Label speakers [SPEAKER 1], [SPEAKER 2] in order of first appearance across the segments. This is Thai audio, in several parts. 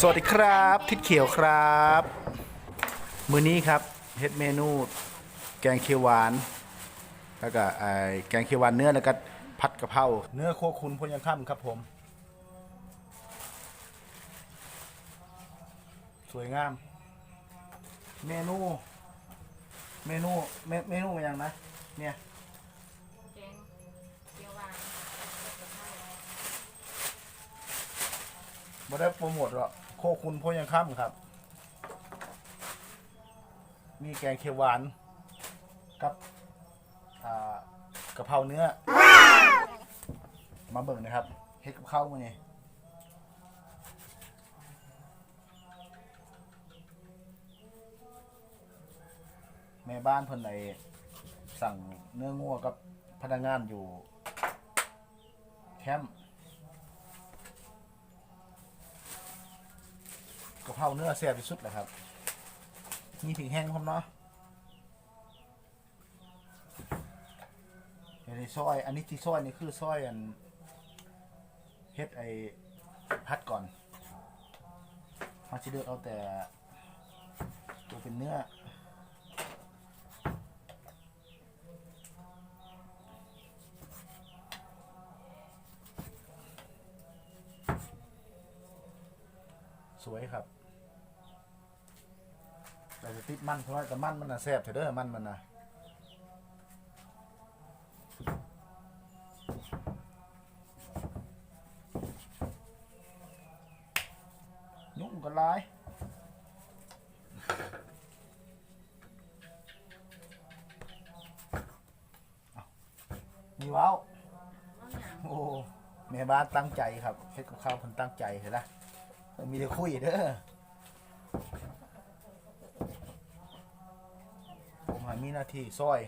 [SPEAKER 1] สวัสดีครับ ทิศเขียวครับ มือนี้ครับเฮ็ดเมนูแกงเขียวหวาน แล้วก็ไอ้แกงเขียวหวานเนื้อแล้วก็ผัดกะเพราเนื้อโคขุนพยังค่ำครับผม สวยงาม เมนู เมนูเมเมนูมันยังนะเนี่ย
[SPEAKER 2] แกงเขียวหวานกะเพรา
[SPEAKER 1] บ่ได้โปรโมทหรอกโคคุณพยังค่ำครับ มีแกงเขียวหวานกับอ่ากะเพราเนื้อ มาเบิ่งนะครับเฮ็ดกับข้าวมื้อนี้แม่บ้านเพิ่นไดสั่งเนื้องัวกับพนักงานอยู่แคมป์ กะ เพราเนื้อแซ่บที่สุดแหละครับมีผิงแห้งพร้อมเนาะเดี๋ยวในซอย อันนี้ที่ซอยนี่คือซอยอันเฮ็ดไอพัดก่อนเขาจะเลือกเอาแต่ตัวเป็นเนื้อสวยครับ แต่จะติดมันเพราะว่าแต่มันมันน่ะแซ่บเถอะเด้อมันมันน่ะนุ่มก็ร้ายเอามีว้าว
[SPEAKER 2] น้ำหนัง
[SPEAKER 1] โอ้แม่บ้านตั้งใจครับเฮ็ดกับข้าวเพิ่นตั้งใจเห็นละมีแต่คุยเด้อ ผมหามีหน้าที่ซอย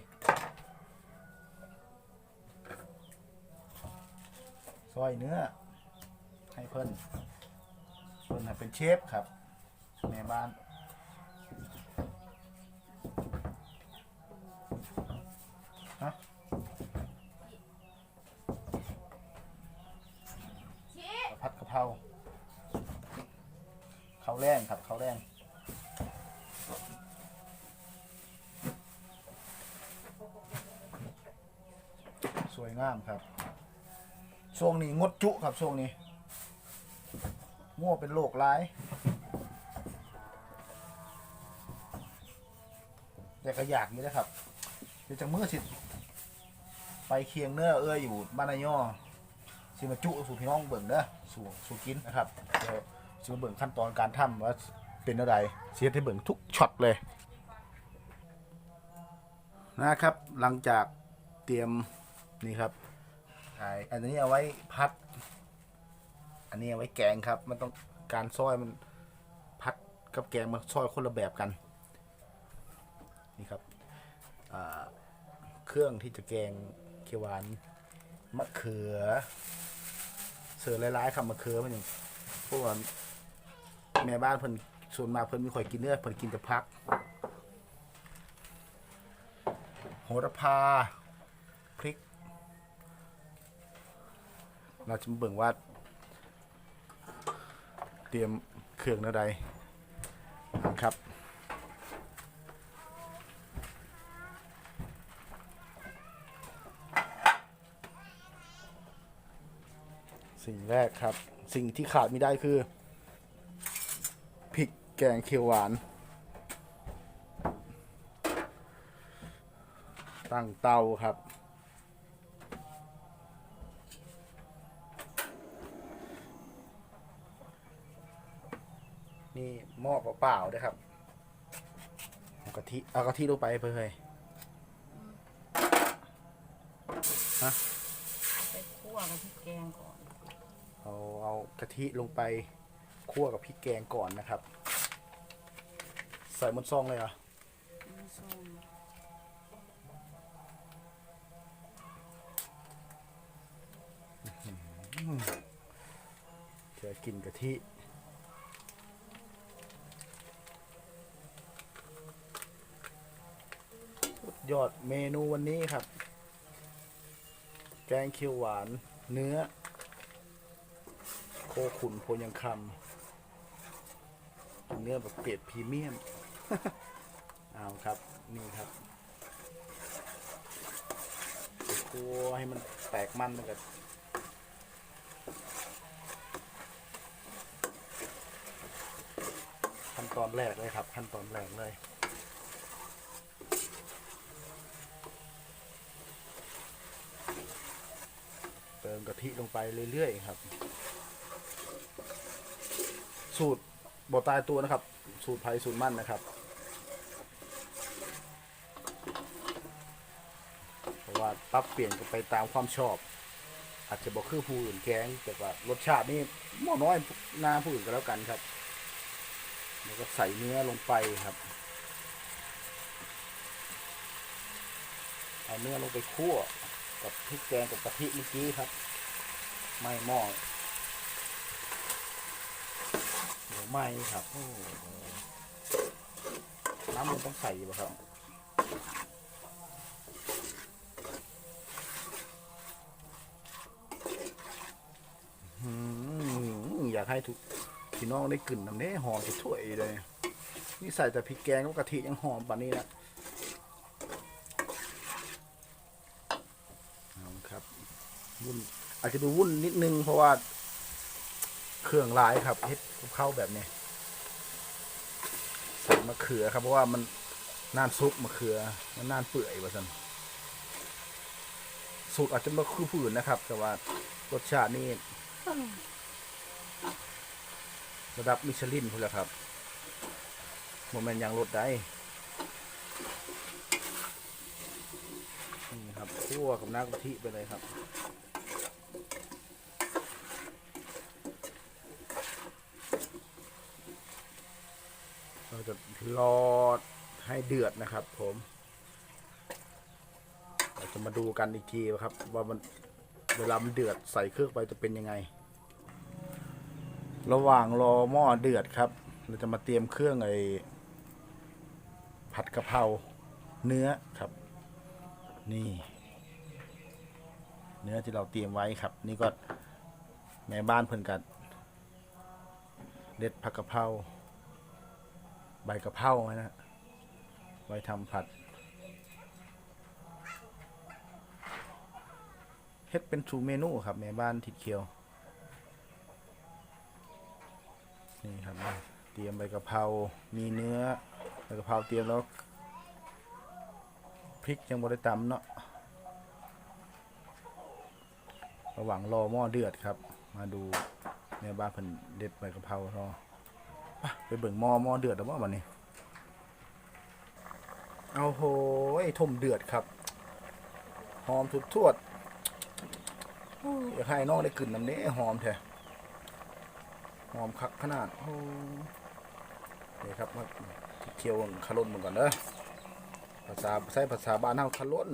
[SPEAKER 1] ซอยเนื้อ ให้เพิ่นเพิ่นน่ะเป็นเชฟครับแม่บ้านฮะ
[SPEAKER 2] ชี้
[SPEAKER 1] ผัดกะเพราข้าวแรงครับข้าวแรง สวยงามครับช่วงนี้งดจุครับช่วงนี้ง่วเป็นโรคร้าย แต่ก็อยากนี่นะครับเดี๋ยวจะมือสิไปเคียงเนื้อเอ้ยอยู่บ้านนายอสิมาจุสู่พี่น้องเบิ่งเด้อสู่สู่กินนะครับเดี๋ยวสิมาเบิ่งขั้นตอนการทำว่าเป็นอะไรเสียให้เบิ่งทุกช็อตเลยนะครับ หลังจากเตรียม นี่ครับอ้อันนี้เอาไว้พัด อันนี้เอาไว้แกงครับ มันต้องการซอยมันพัดกับแกงมันซอยคนละแบบกัน นี่ครับเครื่องที่จะแกงเขียวหวานมะเขือ เสือหลายๆคำมะเขือมันอย่างพวกแม่บ้านเพิ่นส่วนมาเพิ่นไม่ค่อยกินเนื้อเพิ่นกินแต่พัก โหระพา เราจะเบิ่งว่า เตรียมเครื่องอะไรครับสิ่งแรกครับ สิ่งที่ขาดไม่ได้คือพริกแกงเขียวหวาน ตั้งเตาครับ นี่ห ม้อเปล่าๆด้วยครับเอากะทิเอากะทิลงไปเพื่อให้
[SPEAKER 2] ไปคั่วกับพริกแกงก่อน
[SPEAKER 1] เอาเอากะทิลงไปคั่วกับพริกแกงก่อนนะครับ ใส่หมดซองเลยเหรอ
[SPEAKER 2] น้ำส้ม
[SPEAKER 1] จะกินกะทิ สุด ยอดเมนูวันนี้ครับ แกงเขียวหวาน เนื้อ โคขุนโพยังคำเนื้อแบบเกรดพรีเมียม เอาครับ นี่ครับคั่วให้มันแตกมันมันก็ขั้นตอนแรกเลยครับ ขั้นตอนแรกเลย ติมกะทิลงไปเรื่อยๆครับ สูตรบอตายตัวนะครับ สูตรไผ่สูตรมั่นนะครับเพราะว่าปรับเปลี่ยนกันไปตามความชอบ อาจจะบอกคือผู้อื่นแกงแต่ว่ารสชาตินี่หม้อน้อยหน้าผู้อื่นก็แล้วกันครับแล้วก็ใส่เนื้อลงไปครับเอาเนื้อลงไปคั่ว กับพริกแกงกับกะทิเมื่อกี้ครับ ไม่หม้อเดี๋ยวไหม้ครับน้ำมันต้องใส่ป่ะครับอืมอยากให้ทุกพี่น้องได้กลิ่นน้ำเนี้หอมจะถ้วยเลย นี่ใส่แต่พริกแกงกับกะทิยังหอมป่านนี้นะเอาครับ วุ่นอาจจะดูวุ่นนิดนึงเพราะว่า เครื่องลายครับเฮ็ดกับข้าแบบนี้ใส่มะเขือครับ เพราะว่ามันน่านซุกมะเขือ มันน่านเปื่อยว่าสันสูตรอาจจะไม่คือผู้อื่นนะครับ แต่ว่ารสชาตินี่ระดับมิชลินพุ่นแหละครับโมเมนต์ยังรสได้นี่ครับคั่วกับน้ำกะทิไปเลยครับ เรา จะรอให้เดือดนะครับ ผมเราจะมาดูกันอีกทีครับ ว่ามันเวลามันเดือดใส่เครื่องไปจะเป็นยังไง ระหว่างรอหม้อเดือดครับ เราจะมาเตรียมเครื่องไอ้ผัดกะเพราเนื้อครับ นี่ เนื้อที่เราเตรียมไว้ครับ นี่ก็แม่บ้านเพิ่นกันเด็ดผักกะเพรา ใบกะเพราไว้นะ ไว้ทำผัด เฮ็ดเป็นชูเมนูครับแม่บ้านทิดเคียว นี่ครับ เตรียมใบกะเพรา มีเนื้อ ใบกะเพราเตรียมแล้ว พริกยังบริตำเนาะ ระหว่างรอหม้อเดือดครับ มาดูแม่บ้านเพิ่นเด็ดใบกะเพรารอ ไปเบิ่งมอมอเดือดแล้วว่าวันนี้ เอาโหยทมเดือดครับ หอมสุดทวดอยอยากให้น้องได้กลิ่นน้ำเนี้หอมแท้หอมคักขนาดโอ้เดี๋ยวครับมาเคี่ยวขลุ่นมันก่อนเด้อภาษาใช้ภาษาบ้านเฮาขลุ่น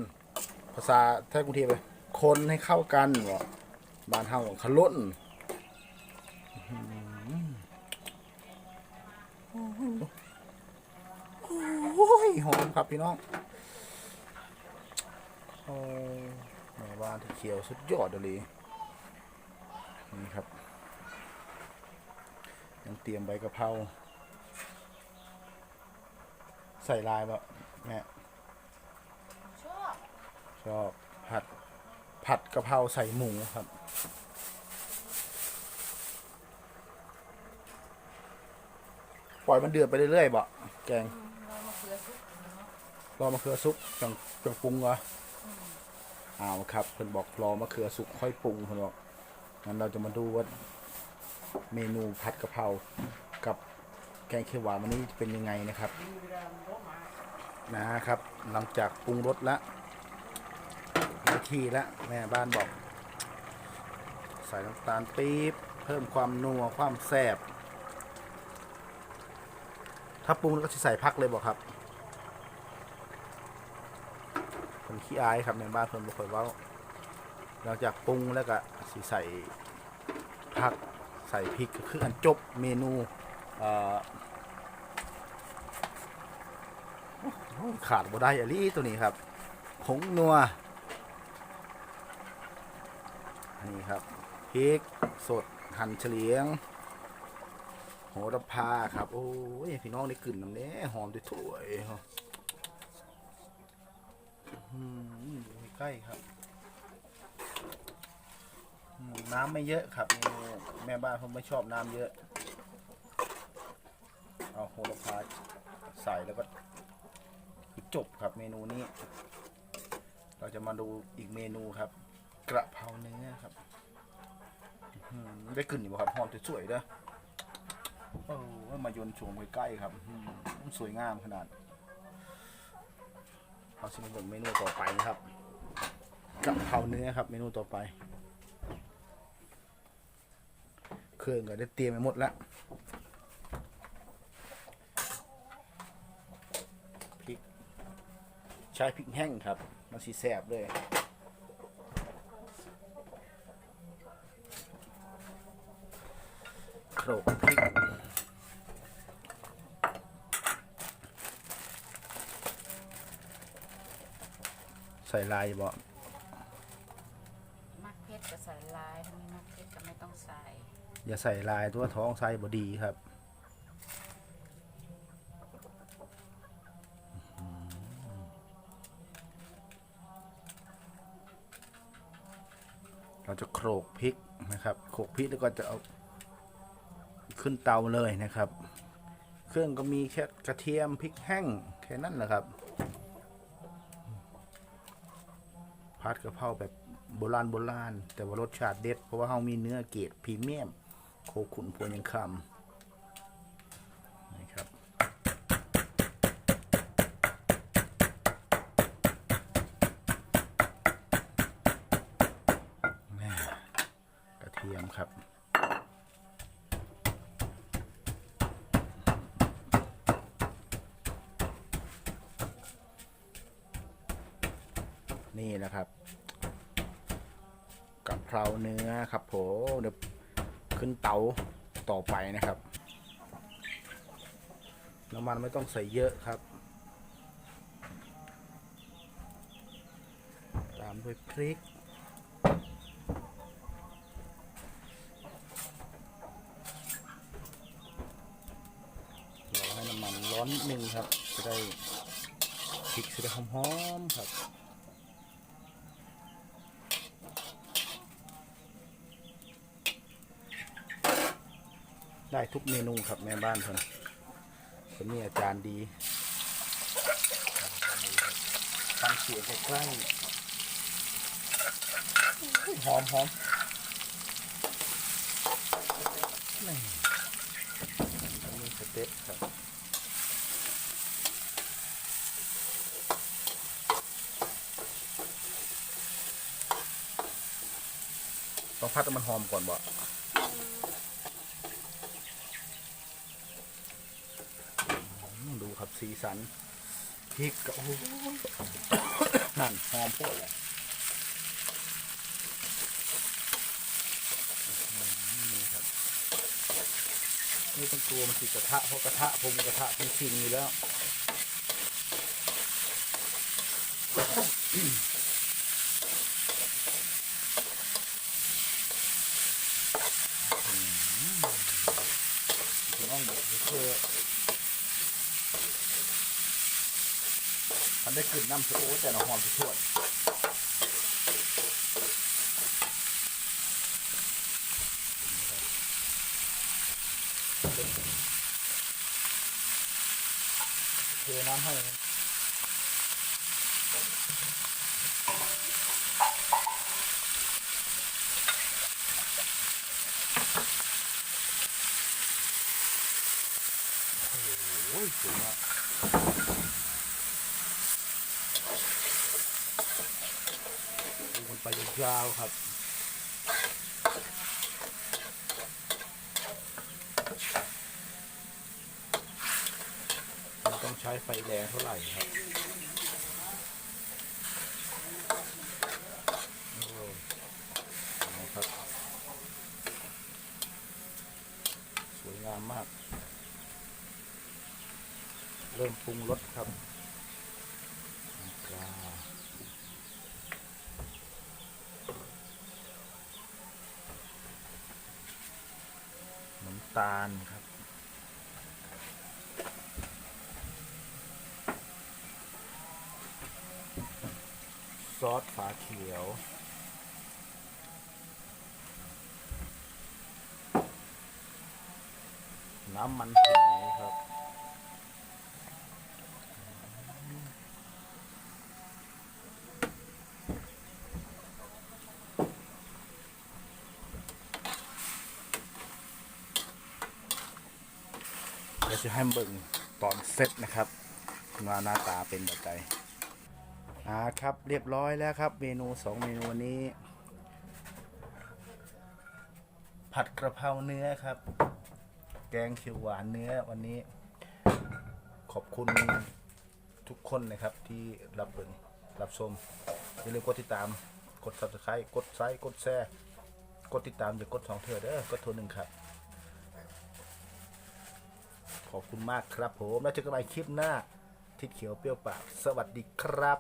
[SPEAKER 1] ภาษาไทยกรุงเทพเลยคนให้เข้ากันบ่บ้านเฮาขลุ่น หอมครับพี่น้องโอ้แม่บ้านที่เขียวสุดยอดเลยนี่ครับยังเตรียมใบกะเพราใส่ลายแบบแม่
[SPEAKER 2] ชอบ
[SPEAKER 1] ชอบผัดผัดกะเพราใส่หมูครับปล่อยมันเดือดไปเรื่อยๆบ่แกง
[SPEAKER 2] รอซุปเนาะ
[SPEAKER 1] รอมะเขือสุกจังจังปรุงเหรออ้าวครับเพิ่นบอกรอมะเขือสุกค่อยปรุงเพิ่นบอกงั้นเราจะมาดูว่าเมนูผัดกะเพรากับแกงเขียวหวานวันนี้เป็นยังไงนะครับนะครับ หลังจากปรุงรสแล้วนาทีล้วแม่บ้านบอก ใส่น้ำตาลปี๊บเพิ่มความนัวความแซ่บถ้าปรุงแล้วก็จะใส่พักเลยบอกครับ ผมขี้อายครับในบ้านเพิ่นบ่ค่อยเว้าหลังจากปรุงแล้วก็สิใส่ผักใส่พริกก็คืออันจบเมนูเอ่อขาดบ่ได้อะลีตัวนี้ครับผงนัวนี่ครับพริกสดหั่นเฉลียงโหระพาครับ โอ้ยพี่น้องได้กลิ่นน้ำเนี้หอมด้วยถ้วย อืมใกล้ครับอืมน้ำไม่เยอะครับเมนูแม่บ้านผมไม่ชอบน้ำเยอะ เอาโหระพาใส่แล้วก็คือจบครับเมนูนี้ เราจะมาดูอีกเมนูครับ กระเพราเนื้อครับอื้อหือได้กลิ่นอยู่บ่ครับหอมสวยๆเด้อโอ้ยมายนชมใกล้ๆครับอื้อหือสวยงามขนาด เอาจะมาเบิ่งเมนูต่อไปนะครับกระเพราเนื้อครับ เมนูต่อไป เครื่องก็ได้เตรียมไปหมดแล้วพริกใช้พริกแห้งครับ มันสีแสบเลย โขลกพริก ใส่ลายบ่
[SPEAKER 2] มักเพชรก็ใส่ลายถ้าไม่มักเพชรก็ไม่ต้องใส่
[SPEAKER 1] อย่าใส่ลายตัวท้องใส่บดีครับเราจะโขลกพริกนะครับโขลกพริกแล้วก็จะเอาขึ้นเตาเลยนะครับ เครื่องก็มีแค่กระเทียมพริกแห้งแค่นั้นแหละครับ พัดกะเพราแบบโบราณโบราณ แต่ว่ารสชาติเด็ด เพราะว่าเรามีเนื้อเกรดพรีเมียม โคขุนพวงยังคำนี่ครับกระเทียมครับนี่นะครับ เพราเนื้อครับผมเดี๋ยวขึ้นเตาต่อไปนะครับ น้ำมันไม่ต้องใส่เยอะครับ ตามด้วยพริกรอให้น้ำมันร้อนนิดนึงครับ จะได้พริกจะได้หอมๆครับ ได้ทุกเมนูครับแม่บ้านเพิ่นคนนี้อาจารย์ดีฟังเสียงใกล้ๆหอมหอมนี่อันนี้สเต็ปครับต้องพัดให้มันหอมก่อนบ่ อืมดู ครับสีสันพริกกับนั่นหอมโพดเลยอืมนี่ครับนี่ต้องกลัวมันติดกระทะเพราะกระทะผมกระทะเป็นชิงอยู่แล้ว พี่น้องบอกเพื่อ มันได้นน้ำโอ้แต่ละหอมทั่วเทน้ำให้โอ้ยสวยมากดูมันไป ยาวครับ มันต้องใช้ไฟแรงเท่าไหร่ครับโอ้ยเอาครับสวยงามมาก เริ่มปรุงรสครับานครับ ซอสฝาเขียว น้ำมันหอยครับ จะให้เบิ่งตอนเสร็จนะครับว่าหน้าตาเป็นแบบใดอ่าครับเรียบร้อยแล้วครับ เมนูสองเมนูนนี้ ผัดกระเพราเนื้อครับ แกงเขียวหวานเนื้อวันนี้ ขอบคุณทุกคนนะครับที่รับเบิ่งรับชมอย่าลืมกดติดตามกด subscribe กดไลค์กดแชร์กดติดตามอย่ากดสองเถื่อเด้อกดโทรหนึ่งครับ ขอบคุณมากครับผม แล้วเจอกันใหม่คลิปหน้า ทิศเขียวเปรี้ยวปาก สวัสดีครับ